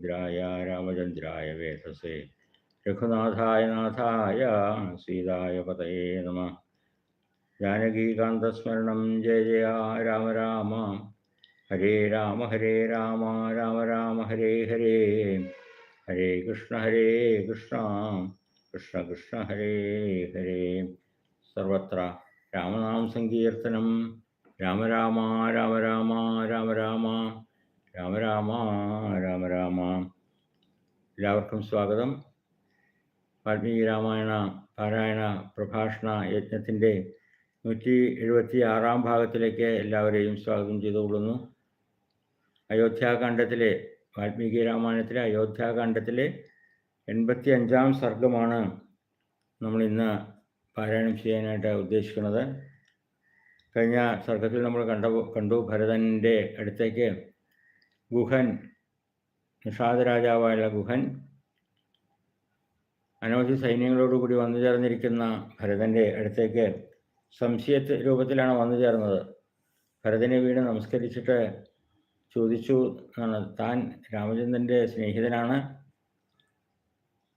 सुभद्राय रामचंद्राय वेतसे। रघुनाथाय नाथाय, सीताय पतये नम। जानकीकांतस्मरण जय जय, राम राम। हरे राम हरे राम राम राम, हरे हरे। हरे कृष्ण हरे कृष्ण। कृष्ण कृष्ण, हरे हरे। सर्वत्र रामनाम संकीर्तनं। राम राम राम राम राम राम। രാമ രാമ രാമ രാമ. എല്ലാവർക്കും സ്വാഗതം. വാൽമീകി രാമായണ പാരായണ പ്രഭാഷണ യജ്ഞത്തിന്റെ നൂറ്റി എഴുപത്തി ആറാം ഭാഗത്തിലേക്ക് എല്ലാവരെയും സ്വാഗതം ചെയ്തുകൊള്ളുന്നു. അയോധ്യാകാന്ഡത്തിലെ വാൽമീകി രാമായണത്തിലെ അയോധ്യാകാന്ഡത്തിലെ എൺപത്തി അഞ്ചാം സർഗമാണ് നമ്മൾ ഇന്ന് പാരായണം ചെയ്യാനായിട്ട് ഉദ്ദേശിക്കുന്നത്. കഴിഞ്ഞ സർഗത്തിൽ നമ്മൾ കണ്ട കണ്ടു ഭരതന്റെ അടുത്തേക്ക് ഗുഹൻ നിഷാദ് രാജാവായുള്ള ഗുഹൻ അനവധി സൈന്യങ്ങളോടുകൂടി വന്നു ചേർന്നിരിക്കുന്ന ഭരതന്റെ അടുത്തേക്ക് സംശയ രൂപത്തിലാണ് വന്നു ചേർന്നത്. ഭരതനെ വീണ് നമസ്കരിച്ചിട്ട് ചോദിച്ചു എന്നാണ്. താൻ രാമചന്ദ്രന്റെ സ്നേഹിതനാണ്.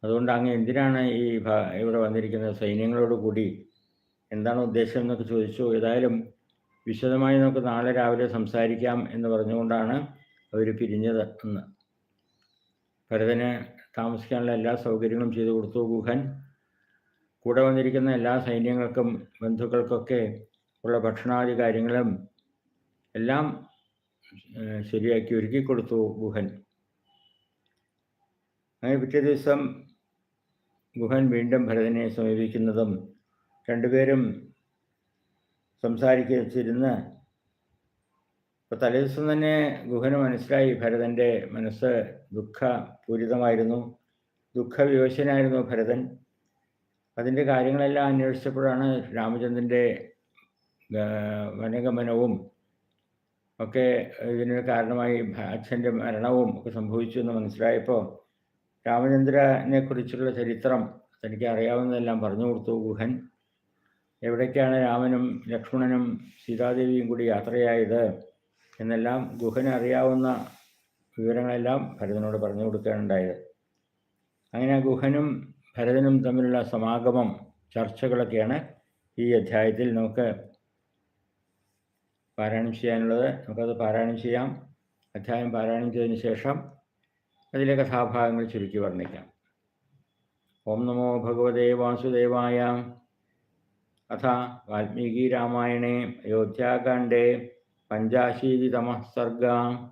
അതുകൊണ്ട് അങ്ങ് എന്തിനാണ് ഈ ഇവിടെ വന്നിരിക്കുന്നത്? സൈന്യങ്ങളോട് കൂടി എന്താണ് ഉദ്ദേശം എന്നൊക്കെ ചോദിച്ചു. ഏതായാലും വിശദമായി നമുക്ക് നാളെ രാവിലെ സംസാരിക്കാം എന്ന് പറഞ്ഞുകൊണ്ടാണ് അവർ പിരിഞ്ഞത് എന്ന്. ഭരതന് താമസിക്കാനുള്ള എല്ലാ സൗകര്യങ്ങളും ചെയ്തു കൊടുത്തു. ഗുഹൻ കൂടെ വന്നിരിക്കുന്ന എല്ലാ സൈന്യങ്ങൾക്കും ബന്ധുക്കൾക്കൊക്കെ ഉള്ള ഭക്ഷണാദി കാര്യങ്ങളും എല്ലാം ശരിയാക്കി ഒരുക്കി കൊടുത്തു ഗുഹൻ. അങ്ങനെ പിറ്റേ ദിവസം ഗുഹൻ വീണ്ടും ഭരതനെ സമീപിക്കുന്നതും രണ്ടുപേരും സംസാരിച്ചിരുന്ന് അപ്പോൾ തലേദിവസം തന്നെ ഗുഹന് മനസ്സിലായി ഭരതന്റെ മനസ്സ് ദുഃഖപൂരിതമായിരുന്നു. ദുഃഖവിവശനായിരുന്നു ഭരതൻ. അതിന്റെ കാര്യങ്ങളെല്ലാം അന്വേഷിച്ചപ്പോഴാണ് രാമചന്ദ്രന്റെ വനഗമനവും ഒക്കെ ഇതിന് കാരണമായി അച്ഛന്റെ മരണവും ഒക്കെ സംഭവിച്ചു എന്ന് മനസ്സിലായപ്പോൾ രാമചന്ദ്രനെ കുറിച്ചുള്ള ചരിത്രം തനിക്ക് അറിയാവുന്നതെല്ലാം പറഞ്ഞു കൊടുത്തു ഗുഹൻ. എവിടേക്കാണ് രാമനും ലക്ഷ്മണനും സീതാദേവിയും കൂടി യാത്രയായത്? എന്നെല്ലാം ഗുഹന് അറിയാവുന്ന വിവരങ്ങളെല്ലാം ഭരതനോട് പറഞ്ഞു കൊടുക്കുകയാണുണ്ടായത് അങ്ങനെ ഗുഹനും ഭരതനും തമ്മിലുള്ള സമാഗമം ചർച്ചകളൊക്കെയാണ് ഈ അധ്യായത്തിൽ നമുക്ക് പാരായണം ചെയ്യാനുള്ളത്. നമുക്കത് പാരായണം ചെയ്യാം. അധ്യായം പാരായണം ചെയ്തതിന് ശേഷം അതിലെ കഥാഭാഗങ്ങൾ ചുരുക്കി വർണിക്കാം. ഓം നമോ ഭഗവതേ വാസുദേവായ അഥ വാൽമീകി രാമായണേ पञ्चाशीतितमः सर्गा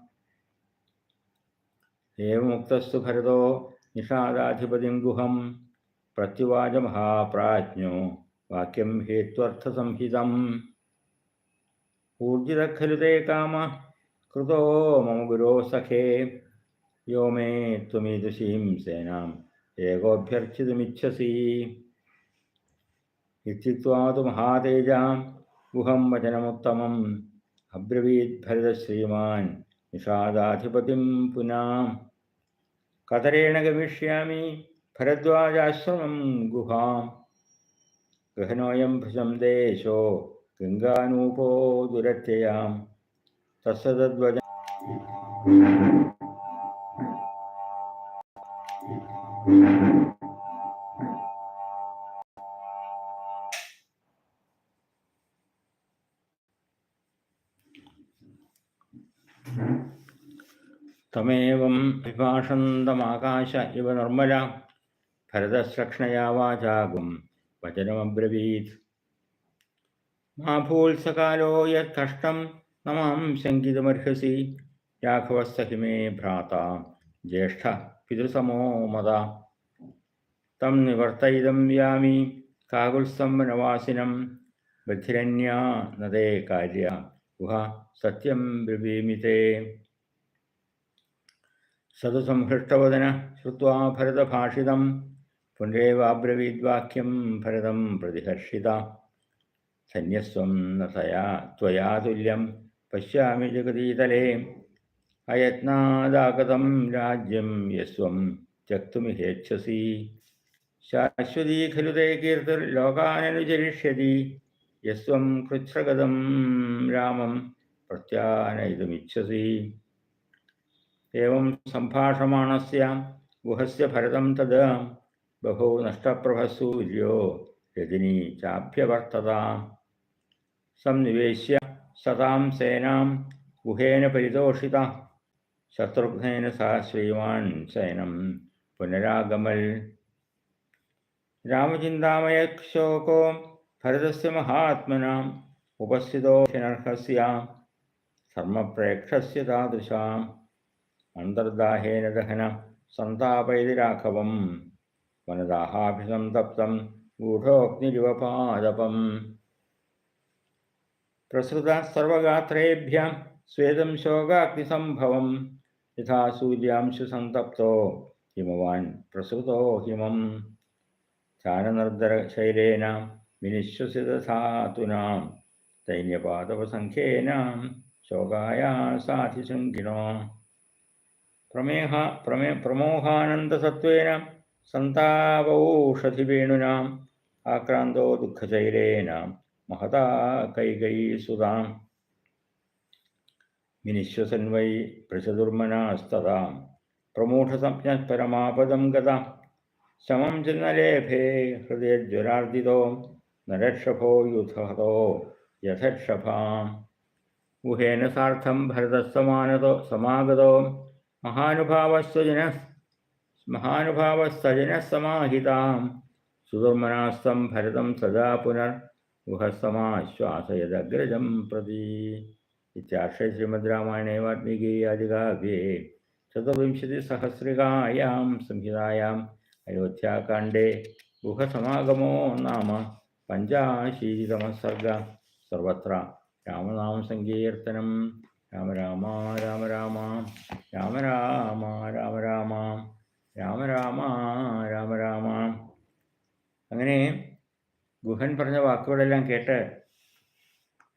एवमुक्तस्तु भरतो निषादाधिपतिं गुहं। प्रत्युवाच महाप्राज्ञो वाक्यं हेत्वर्थसंहितम्। ऊर्जितः खलु ते कामः। कृतो मम गुरो सखे। यो मे त्वमीदृशीं सेनाम् एकोऽभ्यर्चितुमिच्छसि इत्युक्त्वा तु महातेजां। गुहं वचनमुत्तमम्। അബ്രവീത് ഭരതശ്രീമാൻ നിഷാദാധിപതിം പുനാം. കതരേണ ഗമിഷ്യാമി ഭരദ്വാജാശ്രമം ഗുഹാം. ഗഹനോയം ഭുജം ദേശോ ഗംഗാനൂപോ ദുരത്യയാം. തസ്സദ്വജ തമേവം വിഭാഷന്തമാകാശ ഇവ നിർമ്മല ഭരതശ്രക്ഷണയാ വാചാകും വചനമബ്രവീത് മാ ഭൂത്സകാലോ യഷ്ടം നമാം ശങ്കിതമർഹസി രാഘവസ്സഹി മേ ഭ്രാത ജ്യേഷ്ഠ പിതൃസമോ മത തം നിവർത്തയിതം വ്യാമി കാകുത്സം വനവാസിനം ബധിരന്യാ നദേ കാര്യ ഗുഹ സത്യം ബ്രവീമിതേ സതുസംഹൃഷ്ടവദന ശ്രുവാ ഭരതഭാഷിതം. പുനരേവാബ്രവീദ്വാക്യം ഭരതം പ്രതിഹർഷിത. സന്യസ്വം നയാ പശ്യാമി ജഗതീതലേ. അയത്നാദാഗതം രാജ്യം യസ്വം ത്യക്തുമിഹേച്ഛസി. ശാശ്വതീ ഖലു തേ കീർത്തിർലോകാനനുചരിഷ്യതി യസ്വം കൃച്ഛ്രഗതം രാമം പ്രത്യാനയിതുമിച്ഛസി. एवं सम्भाषमाणस्यां गुहस्य भरतं तद्। बभौ नष्टप्रभसूर्यो रजनी चाभ्यवर्ततां संनिवेश्य सतां सेनां गुहेन परितोषितः। ശത്രുഘ്നേന സ ശ്രീമാൻ സേനം പുനരാഗമൽ രാമചിന്താമയശോകോ ഭരതസ് മഹാത്മനാം ഉപസ്ഥിതോർഹസ്യ ധർമ്മപ്രേക്ഷസ്യ താദൃശാം അന്തർദാഹേന ദഹന സന്താപൈതി രാഘവം വനദാഹാഭിസന്തപ്തം ഗൂഢോഗ്നിരിവപാദപം പ്രസൃത സർവഗാത്രേഭ്യ സ്വേദം ശോകാഗ്നിസംഭവം. യഥാ സൂര്യാംശു സന്തപ്തോ ഹിമവാൻ പ്രസൃതോ ഹിമം. ധ്യാനനിർദ്ദരശൈലേന വിനിശ്വസിതധാതുനാം സൈന്യപാദവസംഖ്യേന ശോകായ സാധിശുങ്കിണോ പ്രമേഹ പ്രമേ പ്രമോഹാനന്ദസത്വേന സന്താപൗഷധിവേണുനാം ആക്രാന്തോ ദുഃഖശൈലേനാം മഹതാ കൈകൈ സുതാം വിനിശ്വസൻ വൈ പ്രചതുർമനാസ്തതാം. പരമാപദം ഗത. ശമം ചിന്നലേഭേ ഹൃദയജ്വരാർദിതോ നരക്ഷഭോ യുധഹതോ യഥക്ഷഭാം. ഗുഹേന സാർത്ഥം ഭരതസമാനതോ സമാഗതോ മഹാനുഭാവസ്വജന മഹാനുഭാവസ്വജനസമാഹിതാം സുധർമ്മനാസ്തം ഭരതം സദാ പുനർ ഗുഹസമാശ്വാസയദഗ്രജം പ്രതി. ഇത്യാശ്രയ ശ്രീമദ് രാമായണേ വാത്മീകീയാദികാവ്യേ ചതുർവിംശതിസഹസ്രികായാം സംഹിതായാം അയോധ്യാകാണ്ഡേ ഗുഹസമാഗമോ നാമ പഞ്ചാശീതിതമസർഗ സർവത്ര രാമനാമസങ്കീർത്തനം. രാമ രാമ രാമ രാമ രാമ രാമ രാമ രാമ രാമ രാമ രാമ രാമ. അങ്ങനെ ഗുഹൻ പറഞ്ഞ വാക്കുകളെല്ലാം കേട്ട്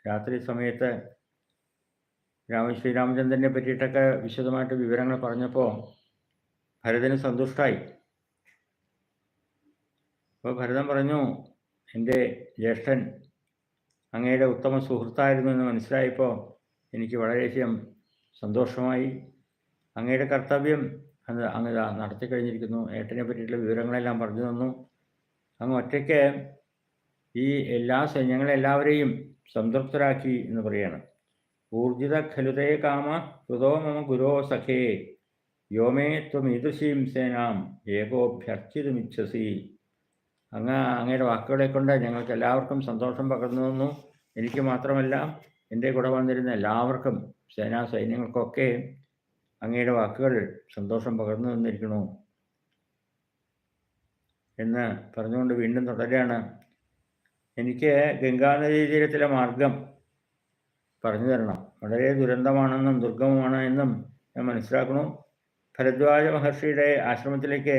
രാത്രി സമയത്ത് രാമ ശ്രീരാമചന്ദ്രനെ പറ്റിയിട്ടൊക്കെ വിശദമായിട്ട് വിവരങ്ങൾ പറഞ്ഞപ്പോൾ ഭരതന് സന്തുഷ്ടായി. അപ്പോൾ ഭരതൻ പറഞ്ഞു എന്റെ ജ്യേഷ്ഠൻ അങ്ങയുടെ ഉത്തമ സുഹൃത്തായിരുന്നു എന്ന് മനസ്സിലായപ്പോൾ എനിക്ക് വളരെയധികം സന്തോഷമായി. അങ്ങയുടെ കർത്തവ്യം അത് അങ്ങ് നടത്തി കഴിഞ്ഞിരിക്കുന്നു. ഏട്ടനെ പറ്റിയിട്ടുള്ള വിവരങ്ങളെല്ലാം പറഞ്ഞു തന്നു. അങ്ങ് ഒറ്റയ്ക്ക് ഈ എല്ലാ സൈന്യങ്ങളെല്ലാവരെയും സംതൃപ്തരാക്കി എന്ന് പറയാണ്. ഊർജിത ഖലുതേ കാമ കൃതോ മമ ഗുരോ സഖേ യോമേ ത്വമീദൃശീം സേനാം ഏകോഭ്യർച്ചിതുമിച്ഛസി. അങ്ങ് അങ്ങയുടെ വാക്കുകളെ കൊണ്ട് ഞങ്ങൾക്ക് എല്ലാവർക്കും സന്തോഷം പകർന്നു തന്നു. എനിക്ക് മാത്രമല്ല എന്റെ കൂടെ വന്നിരുന്ന എല്ലാവർക്കും സേനാ സൈന്യങ്ങൾക്കൊക്കെ അങ്ങയുടെ വാക്കുകൾ സന്തോഷം പകർന്നു തന്നിരിക്കണു എന്ന് പറഞ്ഞുകൊണ്ട് വീണ്ടും തുടരുകയാണ്. എനിക്ക് ഗംഗാനദീ തീരത്തിലെ മാർഗം പറഞ്ഞു തരണം. വളരെ ദുരന്തമാണെന്നും ദുർഗമമാണ് എന്നും ഞാൻ മനസ്സിലാക്കണു ഭരദ്വാജ മഹർഷിയുടെ ആശ്രമത്തിലേക്ക്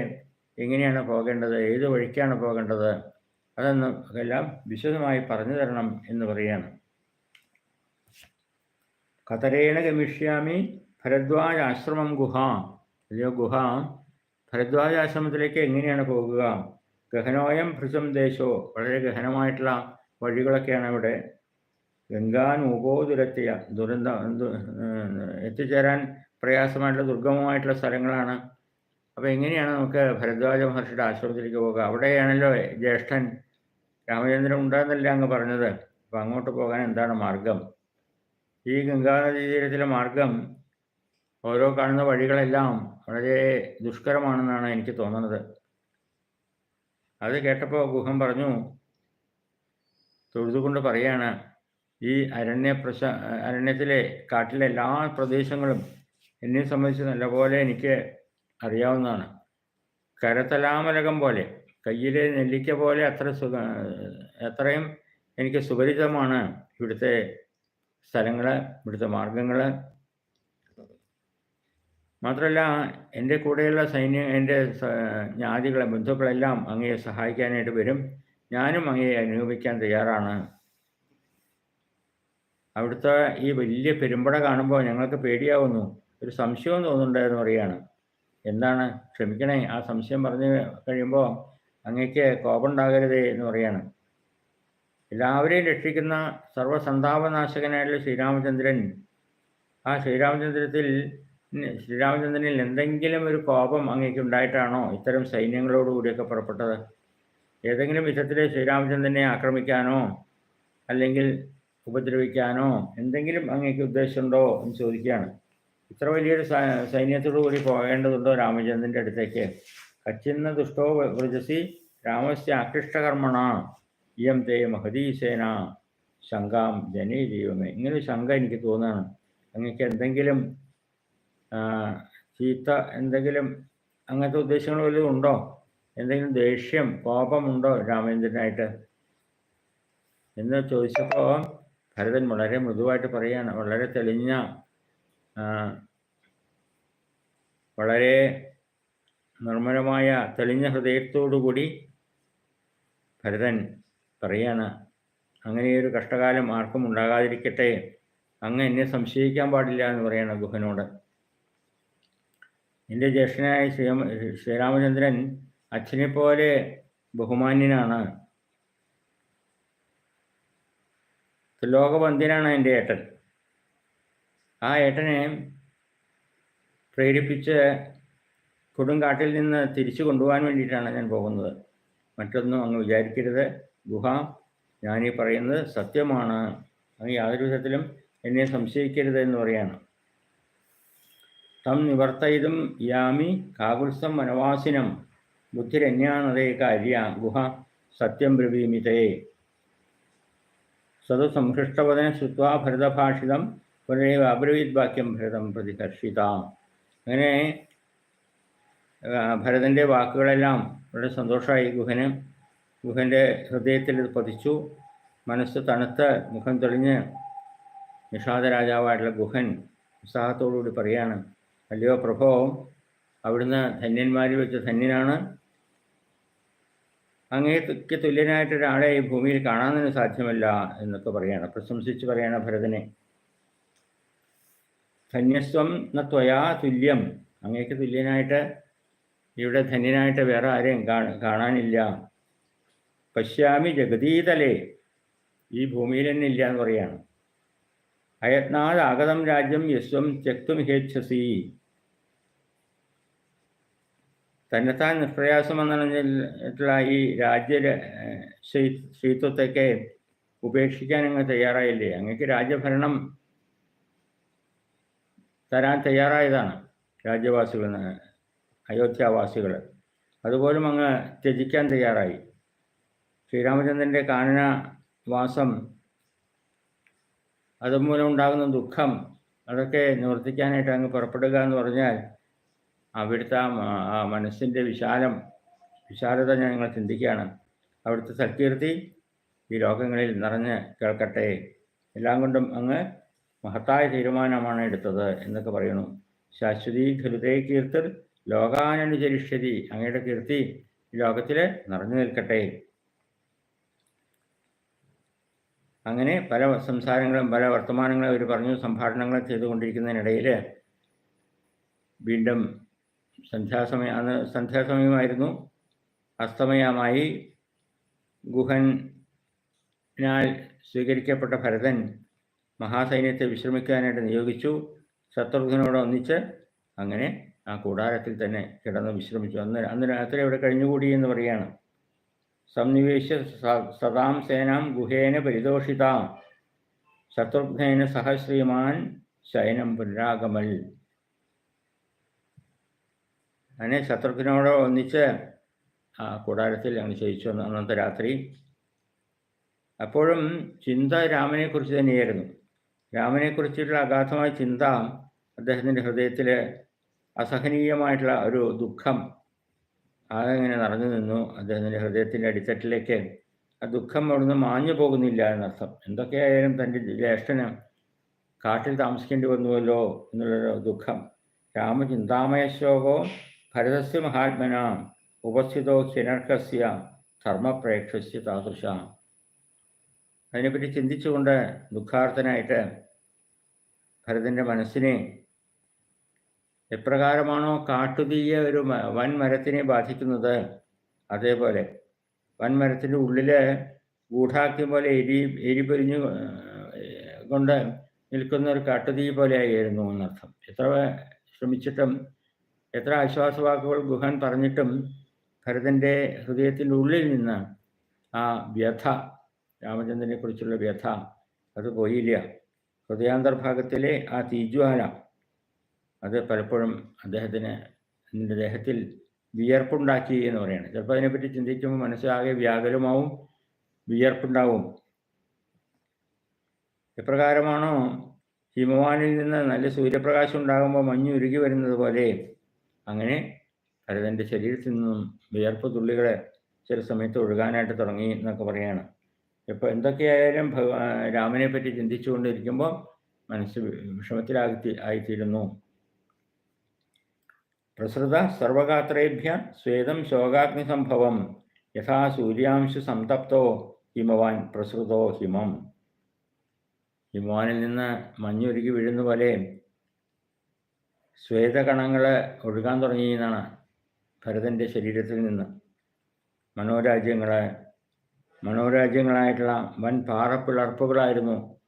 എങ്ങനെയാണ് പോകേണ്ടത്? ഏത് വഴിക്കാണ് പോകേണ്ടത്? അതെന്നും എല്ലാം വിശദമായി പറഞ്ഞു തരണം എന്ന് പറയാണ് കതരേണ ഗമിഷ്യാമി ഭരദ്വാജ ആശ്രമം ഗുഹ. അല്ലയോ ഗുഹ. ഭരദ്വാജ ആശ്രമത്തിലേക്ക് എങ്ങനെയാണ് പോകുക? ഗഹനോയം ഭൃശം ദേശോ. വളരെ ഗഹനമായിട്ടുള്ള വഴികളൊക്കെയാണ് ഇവിടെ ഗംഗാനൂപോതുരത്തിയ ദുരന്ത എത്തിച്ചേരാൻ പ്രയാസമായിട്ടുള്ള ദുർഗമമായിട്ടുള്ള സ്ഥലങ്ങളാണ്. അപ്പോൾ എങ്ങനെയാണ് നമുക്ക് ഭരദ്വാജ മഹർഷിയുടെ ആശ്രമത്തിലേക്ക് പോകുക അവിടെയാണല്ലോ ജ്യേഷ്ഠൻ രാമചന്ദ്രൻ ഉണ്ടാകുന്നല്ലേ അങ്ങ് പറഞ്ഞത്. അപ്പോൾ അങ്ങോട്ട് പോകാൻ എന്താണ് മാർഗം? ഈ ഗംഗാനദീ തീരത്തിലെ മാർഗം ഓരോ കാണുന്ന വഴികളെല്ലാം വളരെ ദുഷ്കരമാണെന്നാണ് എനിക്ക് തോന്നുന്നത്. അത് കേട്ടപ്പോൾ ഗുഹം പറഞ്ഞു തൊഴുതുകൊണ്ട് പറയാണ് ഈ അരണ്യ പ്രശ അരണ്യത്തിലെ കാട്ടിലെ എല്ലാ പ്രദേശങ്ങളും എന്നെ സംബന്ധിച്ച് നല്ലപോലെ എനിക്ക് അറിയാവുന്നതാണ്. കരത്തലാമലകം പോലെ കയ്യിലെ നെല്ലിക്ക പോലെ അത്ര സുഖ എത്രയും എനിക്ക് സുപരിചിതമാണ് ഇവിടുത്തെ സ്ഥലങ്ങൾ ഇവിടുത്തെ മാർഗങ്ങൾ മാത്രമല്ല എന്റെ കൂടെയുള്ള സൈന്യ എന്റെ ജ്ഞാതികളെ ബന്ധുക്കളെല്ലാം അങ്ങയെ സഹായിക്കാനായിട്ട് വരും. ഞാനും അങ്ങയെ അനുഭവിക്കാൻ തയ്യാറാണ്. അവിടുത്തെ ഈ വലിയ പെരുമ്പട കാണുമ്പോൾ ഞങ്ങൾക്ക് പേടിയാവുന്നു. ഒരു സംശയം തോന്നുന്നുണ്ടായിരുന്നു പറയാണ് എന്താണ്? ക്ഷമിക്കണേ. ആ സംശയം പറഞ്ഞു കഴിയുമ്പോൾ അങ്ങക്ക് കോപമുണ്ടാകരുതേ എന്ന് പറയാണ് എല്ലാവരെയും രക്ഷിക്കുന്ന സർവസന്താപനാശകനായിട്ടുള്ള ശ്രീരാമചന്ദ്രൻ ആ ശ്രീരാമചന്ദ്രത്തിൽ ശ്രീരാമചന്ദ്രനിൽ എന്തെങ്കിലും ഒരു കോപം അങ്ങേക്ക് ഉണ്ടായിട്ടാണോ ഇത്തരം സൈന്യങ്ങളോടുകൂടിയൊക്കെ പുറപ്പെട്ടത്? ഏതെങ്കിലും വിധത്തിൽ ശ്രീരാമചന്ദ്രനെ ആക്രമിക്കാനോ അല്ലെങ്കിൽ ഉപദ്രവിക്കാനോ എന്തെങ്കിലും അങ്ങേക്ക് ഉദ്ദേശമുണ്ടോ എന്ന് ചോദിക്കുകയാണ്. ഇത്ര വലിയൊരു സൈന്യത്തോടു കൂടി പോകേണ്ടതുണ്ടോ രാമചന്ദ്രന്റെ അടുത്തേക്ക്? കച്ചിന്ന ദുഷ്ടോ വ്രജസി രാമസ്യ ആകൃഷ്ടകർമ്മണ. ഇയം തേ മഹദീസേന ശങ്കാം ജനീ ജീവമേ ഇങ്ങനെ ശങ്ക എനിക്ക് തോന്നുകയാണ് അങ്ങക്ക് എന്തെങ്കിലും ചീത്ത എന്തെങ്കിലും അങ്ങനത്തെ ഉദ്ദേശങ്ങൾ വല്ലതും ഉണ്ടോ? എന്തെങ്കിലും ദേഷ്യം കോപമുണ്ടോ രാമേന്ദ്രനായിട്ട് എന്ന് ചോദിച്ചപ്പോൾ ഭരതൻ വളരെ മൃദുവായിട്ട് പറയുകയാണ് വളരെ തെളിഞ്ഞ വളരെ നിർമ്മലമായ തെളിഞ്ഞ ഹൃദയത്തോടുകൂടി ഭരതൻ പറയാണ് അങ്ങനെയൊരു കഷ്ടകാലം ആർക്കും ഉണ്ടാകാതിരിക്കട്ടെ. അങ്ങ് എന്നെ സംശയിക്കാൻ പാടില്ല എന്ന് പറയണ ഗുഹനോട്. എന്റെ ജ്യേഷ്ഠനായ ശ്രീ ശ്രീരാമചന്ദ്രൻ അച്ഛനെ പോലെ ബഹുമാന്യനാണ്. ലോകബന്ധ്യനാണ് എന്റെ ഏട്ടൻ. ആ ഏട്ടനെ പ്രേരിപ്പിച്ച് കൊടുങ്കാട്ടിൽ നിന്ന് തിരിച്ചു കൊണ്ടുപോകാൻ വേണ്ടിയിട്ടാണ് ഞാൻ പോകുന്നത്. മറ്റൊന്നും അങ്ങ് വിചാരിക്കരുത്. ഗുഹ. ഞാനീ പറയുന്നത് സത്യമാണ്. യാതൊരു വിധത്തിലും എന്നെ സംശയിക്കരുത് എന്ന് പറയാണ്. തം നിവർത്തയിതും യാമി കാകുത്സം വനവാസിനം. ബുദ്ധിരന്യാണതേ കാര്യ. ഗുഹ സത്യം ബ്രവീമിതേ. സതു സംഹൃഷ്ടവദന ശ്രുത്വാ ഭരതഭാഷിതം. പുനരേവ അബ്രവീത് വാക്യം ഭരതം പ്രതികർഷിത അങ്ങനെ ഭരതന്റെ വാക്കുകളെല്ലാം വളരെ സന്തോഷമായി ഗുഹന് ഗുഹന്റെ ഹൃദയത്തിൽ ഇത് പതിച്ചു. മനസ്സ് തണുത്ത് മുഖം തെളിഞ്ഞ് നിഷാദ രാജാവായിട്ടുള്ള ഗുഹൻ ഉത്സാഹത്തോടുകൂടി പറയാണ് അല്ലയോ പ്രഭോ അവിടുന്ന് ധന്യന്മാരിൽ വെച്ച് ധന്യനാണ്. അങ്ങേക്ക് തുല്യനായിട്ട് ഒരാളെ ഈ ഭൂമിയിൽ കാണാൻ തന്നെ സാധ്യമല്ല എന്നൊക്കെ പറയാണ്. പ്രശംസിച്ച് പറയാണ് ഭരതനെ ധന്യസ്വം ന ത്വയാ തുല്യം. അങ്ങേക്ക് തുല്യനായിട്ട് ഇവിടെ ധന്യനായിട്ട് വേറെ ആരെയും കാണാനില്ല. പശ്യാമി ജഗതീതലേ ഈ ഭൂമിയിൽ തന്നെ ഇല്ല എന്ന് പറയാണ്. അയത്നാത് ആഗതം രാജ്യം യസ്വം ത്യക്തുമിഹേച്ഛസി തന്നെത്താൻ നിഷ്പ്രയാസം എന്നതിലുള്ള ഈ രാജ്യ ശ്രീത്വത്തൊക്കെ ഉപേക്ഷിക്കാൻ അങ്ങ് തയ്യാറായില്ലേ? അങ്ങക്ക് രാജ്യഭരണം തരാൻ തയ്യാറായതാണ് രാജ്യവാസികൾ അയോധ്യാവാസികൾ അതുപോലും അങ്ങ് ത്യജിക്കാൻ തയ്യാറായി. ശ്രീരാമചന്ദ്രന്റെ കാനനവാസം അതുമൂലം ഉണ്ടാകുന്ന ദുഃഖം അതൊക്കെ നിവർത്തിക്കാനായിട്ട് അങ്ങ് പുറപ്പെടുക എന്ന് പറഞ്ഞാൽ അവിടുത്തെ ആ മനസ്സിന്റെ വിശാലം വിശാലത ഞങ്ങൾ ചിന്തിക്കുകയാണ്. അവിടുത്തെ സൽകീർത്തി ഈ ലോകങ്ങളിൽ നിറഞ്ഞ് കേൾക്കട്ടെ. എല്ലാം കൊണ്ടും അങ്ങ് മഹത്തായ തീരുമാനമാണ് എടുത്തത് എന്നൊക്കെ പറയുന്നു. ശാശ്വതി ഖലുതേ കീർത്തർ ലോകാനുചരിഷ്യതി അങ്ങയുടെ കീർത്തി ലോകത്തിൽ നിറഞ്ഞു നിൽക്കട്ടെ. അങ്ങനെ പല സംസാരങ്ങളും പല വർത്തമാനങ്ങളും അവർ പറഞ്ഞു സംഭാഷണങ്ങളും ചെയ്തുകൊണ്ടിരിക്കുന്നതിനിടയിൽ വീണ്ടും സന്ധ്യാസമയം അന്ന് സന്ധ്യാസമയമായിരുന്നു. അസ്തമയമായി ഗുഹനാൽ സ്വീകരിക്കപ്പെട്ട ഭരതൻ മഹാസൈന്യത്തെ വിശ്രമിക്കാനായിട്ട് നിയോഗിച്ചു. ശത്രുഘ്നോട് ഒന്നിച്ച് അങ്ങനെ ആ കൂടാരത്തിൽ തന്നെ കിടന്ന് വിശ്രമിച്ചു. അന്ന് അന്ന് രാത്രി അവിടെ കഴിഞ്ഞുകൂടി എന്ന് പറയാണ്. സംനിവേശ സദാം സേനാം ഗുഹേന പരിതോഷിതാം. ശത്രുഘ്നേന സഹ ശ്രീമാൻ ശയനം പുനരാഗമൽ. അങ്ങനെ ശത്രുഘ്നോട് ഒന്നിച്ച് ആ കൂടാരത്തിൽ അങ്ങ് ശയിച്ചു അന്നത്തെ രാത്രി. അപ്പോഴും ചിന്ത രാമനെക്കുറിച്ച് തന്നെയായിരുന്നു. രാമനെക്കുറിച്ചുള്ള അഗാധമായ ചിന്ത അദ്ദേഹത്തിന്റെ ഹൃദയത്തിൽ അസഹനീയമായിട്ടുള്ള ഒരു ദുഃഖം ആകെങ്ങനെ നിറഞ്ഞു നിന്നു? അദ്ദേഹത്തിന്റെ ഹൃദയത്തിന്റെ അടിത്തട്ടിലേക്ക് ആ ദുഃഖം അവിടുന്ന് മാഞ്ഞു പോകുന്നില്ല എന്നർത്ഥം. എന്തൊക്കെയായാലും തന്റെ ജ്യേഷ്ഠന് കാട്ടിൽ താമസിക്കേണ്ടി വന്നുവല്ലോ എന്നുള്ളൊരു ദുഃഖം. രാമചിന്താമയ ശോകോ ഭരതസ്യ മഹാത്മന ഉപസ്ഥിതോ ഹിനർക്കസ്യ ധർമ്മപ്രേക്ഷസ്യ താദൃശ. അതിനെപ്പറ്റി ചിന്തിച്ചുകൊണ്ട് ദുഃഖാർത്ഥനായിട്ട് ഭരതന്റെ മനസ്സിനെ എപ്രകാരമാണോ കാട്ടുതീയ ഒരു വൻ മരത്തിനെ ബാധിക്കുന്നത്? അതേപോലെ വൻമരത്തിന്റെ ഉള്ളിൽ ഗൂഢാക്യം പോലെ എരി എരിപൊരിഞ്ഞു കൊണ്ട് നിൽക്കുന്ന ഒരു കാട്ടുതീ പോലെയായിരുന്നു എന്നർത്ഥം. എത്ര ശ്രമിച്ചിട്ടും എത്ര ആശ്വാസവാക്കുകൾ ഗുഹൻ പറഞ്ഞിട്ടും ഭരതന്റെ ഹൃദയത്തിന്റെ ഉള്ളിൽ നിന്ന് ആ വ്യഥ രാമചന്ദ്രനെ കുറിച്ചുള്ള വ്യഥ അത് പോയില്ല. ഹൃദയാന്തർഭാഗത്തിലെ ആ തീജ്വാല അത് പലപ്പോഴും അദ്ദേഹത്തിന് എന്റെ ദേഹത്തിൽ വിയർപ്പുണ്ടാക്കി എന്ന് പറയുന്നത് ചിലപ്പോൾ അതിനെപ്പറ്റി ചിന്തിക്കുമ്പോൾ മനസ്സിലാകെ വ്യാകുലമാവും വിയർപ്പുണ്ടാവും. എപ്രകാരമാണോ ഹിമവാനിൽ നിന്ന് നല്ല സൂര്യപ്രകാശം ഉണ്ടാകുമ്പോൾ മഞ്ഞ് ഉരുകി വരുന്നത് പോലെ അങ്ങനെ ഭരതന്റെ ശരീരത്തിൽ നിന്നും വിയർപ്പ് തുള്ളികൾ ചില സമയത്ത് ഒഴുകാനായിട്ട് തുടങ്ങി എന്നൊക്കെ പറയാണ്. ഇപ്പോൾ എന്തൊക്കെയായാലും ഭഗവാ രാമനെ പറ്റി ചിന്തിച്ചുകൊണ്ടിരിക്കുമ്പോൾ മനസ്സ് വിഷമത്തിലാകത്തി ആയിത്തീരുന്നു. പ്രസൃത സർവഗാത്രേഭ്യ സ്വേദം ശോകാഗ്നിസംഭവം. യഥാ സൂര്യാംശു സംതപ്തോ ഹിമവാൻ പ്രസൃതോ ഹിമം. ഹിമവാനിൽ നിന്ന് മഞ്ഞുരുകി വീഴുന്ന പോലെ ശ്വേതകണങ്ങൾ ഒഴുകാൻ തുടങ്ങി എന്നാണ് ഭരതന്റെ ശരീരത്തിൽ നിന്ന്. മനോരാജ്യങ്ങളെ മനോരാജ്യങ്ങളായിട്ടുള്ള വൻ പാറപ്പിളർപ്പുകളായിരുന്നു.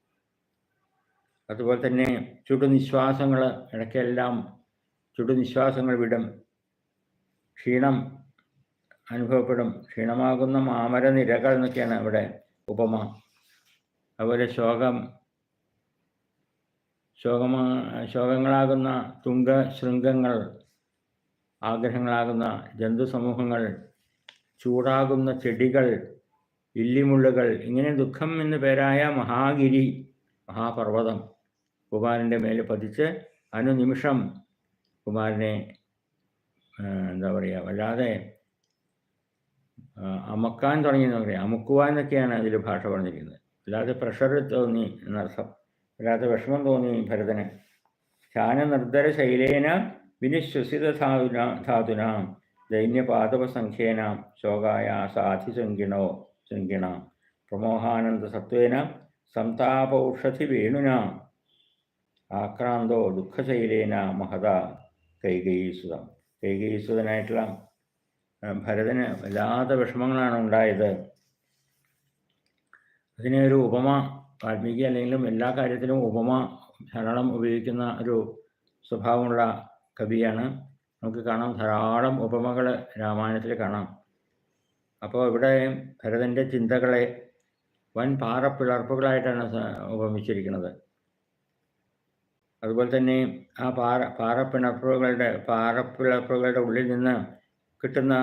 അതുപോലെ തന്നെ ചുടുനിശ്വാസങ്ങൾ ഇടയ്ക്കെല്ലാം ചുടുനിശ്വാസങ്ങൾ വിടും ക്ഷീണം അനുഭവപ്പെടും. ക്ഷീണമാകുന്ന മാമരനിരകൾ എന്നൊക്കെയാണ് അവിടെ ഉപമ. അതുപോലെ ശോകം. ശോകമാ ശോകങ്ങളാകുന്ന തുങ്ക ശൃംഗങ്ങൾ ആഗ്രഹങ്ങളാകുന്ന ജന്തുസമൂഹങ്ങൾ ചൂടാകുന്ന ചെടികൾ ഇല്ലിമുള്ളുകൾ ഇങ്ങനെ ദുഃഖം എന്ന് പേരായ മഹാഗിരി മഹാപർവതം. കുമാരന്റെ മേലെ പതിച്ച് അനുനിമിഷം കുമാരനെ എന്താ പറയുക വല്ലാതെ അമക്കാൻ തുടങ്ങിയെന്ന് പറയാം. അമുക്കുവാൻ എന്നൊക്കെയാണ് അതിൽ ഭാഷ പറഞ്ഞിരിക്കുന്നത്. അല്ലാതെ പ്രഷർ തോന്നി എന്നർത്ഥം. വല്ലാതെ വിഷമം തോന്നി ഭരതന്. ധ്യാനനിർദ്ധര ശൈലേന വിനിശ്വസിത ധാതുന ധാതുന ദൈന്യപാദവസംഖ്യേന ശോകായ സാധിസംഖിണോ പ്രമോഹാനന്ദ സത്വേന സംതാപൌഷധി വേണുന ആക്രാന്തോ ദുഃഖശൈലേന മഹത. കൈകയീസുതം കൈകൈസുതനായിട്ടുള്ള ഭരതന് വല്ലാത്ത വിഷമങ്ങളാണ് ഉണ്ടായത്. അതിനെ ഒരു ഉപമ വാൽമീകി അല്ലെങ്കിലും എല്ലാ കാര്യത്തിലും ഉപമ ധാരാളം ഉപയോഗിക്കുന്ന ഒരു സ്വഭാവമുള്ള കവിയാണ്. നമുക്ക് കാണാം ധാരാളം ഉപമകൾ രാമായണത്തിൽ കാണാം. അപ്പോൾ ഇവിടെ ഭരതന്റെ ചിന്തകളെ വൻ പാറപ്പിളർപ്പുകളായിട്ടാണ് ഉപമിച്ചിരിക്കുന്നത്. അതുപോലെ തന്നെ ആ പാറ പാറപ്പിണപ്പുകളുടെ പാറപ്പിളപ്പുകളുടെ ഉള്ളിൽ നിന്ന് കിട്ടുന്ന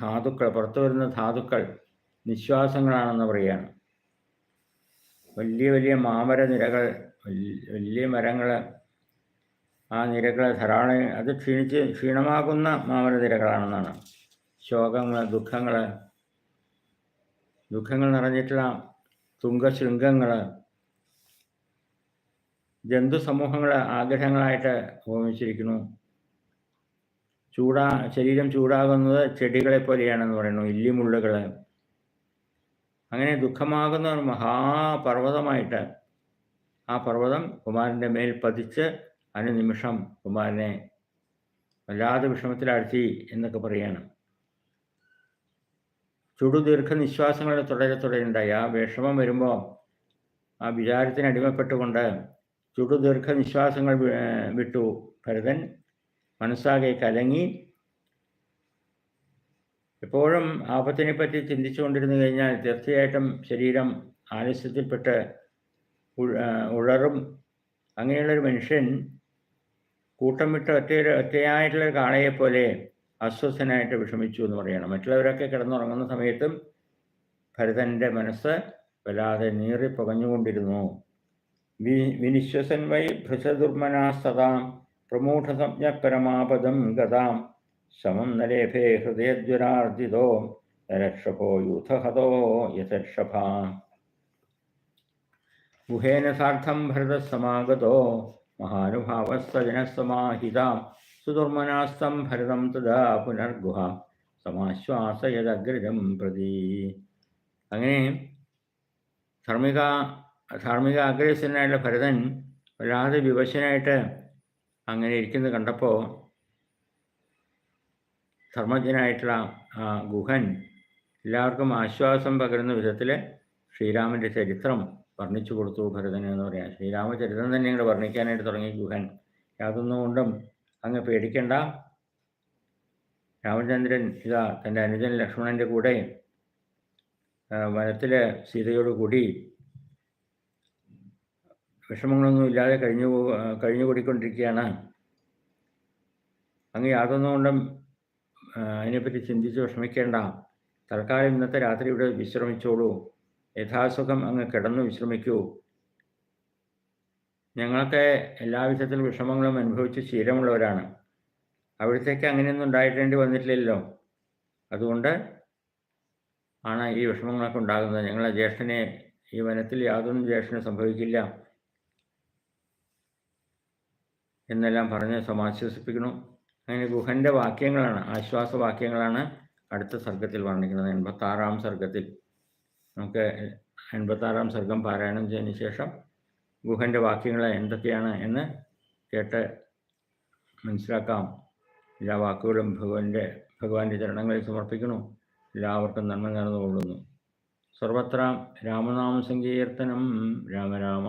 ധാതുക്കൾ പുറത്തു വരുന്ന ധാതുക്കൾ നിശ്വാസങ്ങളാണെന്ന് പറയുകയാണ്. വലിയ വലിയ മാമര നിരകൾ വലിയ മരങ്ങൾ ആ നിരകൾ ധാരാളം അത് ക്ഷീണിച്ച് ക്ഷീണമാകുന്ന മാമര നിരകളാണെന്നാണ്. ശോകങ്ങൾ ദുഃഖങ്ങൾ ദുഃഖങ്ങൾ നിറഞ്ഞിട്ടുള്ള തുങ്കശൃംഗങ്ങൾ ജന്തു സമൂഹങ്ങൾ ആഗ്രഹങ്ങളായിട്ട് ഉപമിച്ചിരിക്കുന്നു. ചൂടാ ശരീരം ചൂടാകുന്നത് ചെടികളെ പോലെയാണെന്ന് പറയുന്നു ഇല്ലിമുള്ളുകൾ അങ്ങനെ ദുഃഖമാകുന്ന ഒരു മഹാപർവതമായിട്ട് ആ പർവതം കുമാരന്റെ മേൽ പതിച്ച് അനുനിമിഷം കുമാരനെ വല്ലാതെ വിഷമത്തിലാഴ്ത്തി എന്നൊക്കെ പറയാണ്. ചുടുദീർഘ നിശ്വാസങ്ങളുടെ തുടരെ തുടരുണ്ടായി ആ വിഷമം വരുമ്പോൾ ആ വിചാരത്തിന് അടിമപ്പെട്ടുകൊണ്ട് ചുടുദീർഘ നിശ്വാസങ്ങൾ വിട്ടു. ഭരതൻ മനസ്സാകെ കലങ്ങി. എപ്പോഴും ആപത്തിനെ പറ്റി ചിന്തിച്ചുകൊണ്ടിരുന്നു കഴിഞ്ഞാൽ തീർച്ചയായിട്ടും ശരീരം ആലസ്യത്തിൽപ്പെട്ട് ഉഴറും അങ്ങനെയുള്ളൊരു മനുഷ്യൻ കൂട്ടം വിട്ട് ഒറ്റ ഒറ്റയായിട്ടുള്ള കാളയെപ്പോലെ അസ്വസ്ഥനായിട്ട് വിഷമിച്ചു എന്ന് പറയണം. മറ്റുള്ളവരൊക്കെ കിടന്നുറങ്ങുന്ന സമയത്തും ഭരതന്റെ മനസ്സ് വല്ലാതെ നീറി പുകഞ്ഞുകൊണ്ടിരുന്നു വി വിനിശ്വസൻ വൈ ഭൃശദുർമനാസ്തതാം പ്രമൂഢസംജ്ഞ പരമാപദം ഗതാം സമം നലേഭേ ഹൃദയജ്വരാർജിതോ നരക്ഷപോ യൂഥഹതോ യഥക്ഷഭ ഗുഹേന സാർത്ഥം ഭരതസമാഗതോ മഹാനുഭാവസ്സജനസമാഹിതാം സുദുർമനാസ്തം ഭരതം തഥാ പുനർഗുഹ സമാശ്വാസയദഗ്രജം പ്രതി അങ്ങനെ ധാർമ്മിക ധാർമ്മിക ആഗ്രഹസ്ഥനായുള്ള ഭരതൻ വല്ലാതെ വിവശനായിട്ട് അങ്ങനെ ഇരിക്കുന്നത് കണ്ടപ്പോൾ ധർമ്മജ്ഞനായിട്ടുള്ള ഗുഹൻ എല്ലാവർക്കും ആശ്വാസം പകരുന്ന വിധത്തിൽ ശ്രീരാമന്റെ ചരിത്രം വർണിച്ചു കൊടുത്തു ഭരതൻ എന്ന് പറയാം. ശ്രീരാമചരിത്രം തന്നെ ഇങ്ങോട്ട് വർണിക്കാനായിട്ട് തുടങ്ങി ഗുഹൻ. യാതൊന്നും കൊണ്ടും അങ്ങ് പേടിക്കണ്ട. രാമചന്ദ്രൻ ഇതാ തന്റെ അനുജൻ ലക്ഷ്മണന്റെ കൂടെ വനത്തിലെ സീതയോടുകൂടി സീതയോട് കൂടി വിഷമങ്ങളൊന്നും ഇല്ലാതെ കഴിഞ്ഞു കഴിഞ്ഞു കൂടിക്കൊണ്ടിരിക്കുകയാണ്. അങ്ങ് യാതൊന്നുകൊണ്ടും അതിനെപ്പറ്റി ചിന്തിച്ച് വിഷമിക്കേണ്ട. തൽക്കാലം ഇന്നത്തെ രാത്രി ഇവിടെ വിശ്രമിച്ചോളൂ. യഥാസുഖം അങ്ങ് കിടന്നു വിശ്രമിക്കൂ. ഞങ്ങളൊക്കെ എല്ലാ വിധത്തിലും വിഷമങ്ങളും അനുഭവിച്ച് ശീലമുള്ളവരാണ്. അവിടത്തേക്ക് അങ്ങനെയൊന്നും ഉണ്ടായിട്ടേണ്ടി വന്നിട്ടില്ലല്ലോ. അതുകൊണ്ട് ആണ് ഈ വിഷമങ്ങളൊക്കെ ഉണ്ടാകുന്നത്. ഞങ്ങളെ ജ്യേഷ്ഠനെ ഈ വനത്തിൽ യാതൊന്നും ജ്യേഷ്ഠന് സംഭവിക്കില്ല. എന്നെല്ലാം പറഞ്ഞ് സമാശ്വസിപ്പിക്കണം അങ്ങനെ ഗുഹന്റെ വാക്യങ്ങളാണ് ആശ്വാസ വാക്യങ്ങളാണ് അടുത്ത സർഗത്തിൽ വർണിക്കുന്നത്. എൺപത്താറാം സർഗത്തിൽ നമുക്ക് എൺപത്താറാം സർഗം പാരായണം ചെയ്തതിന് ശേഷം ഗുഹന്റെ വാക്യങ്ങൾ എന്തൊക്കെയാണ് എന്ന് കേട്ട് മനസ്സിലാക്കാം. എല്ലാ വാക്കുകളും ഭഗവാന്റെ ഭഗവാന്റെ ചരണങ്ങളിൽ സമർപ്പിക്കുന്നു. എല്ലാവർക്കും നന്മ നടന്നുകൊള്ളുന്നു സർവത്ര രാമനാമ സങ്കീർത്തനം രാമ രാമ.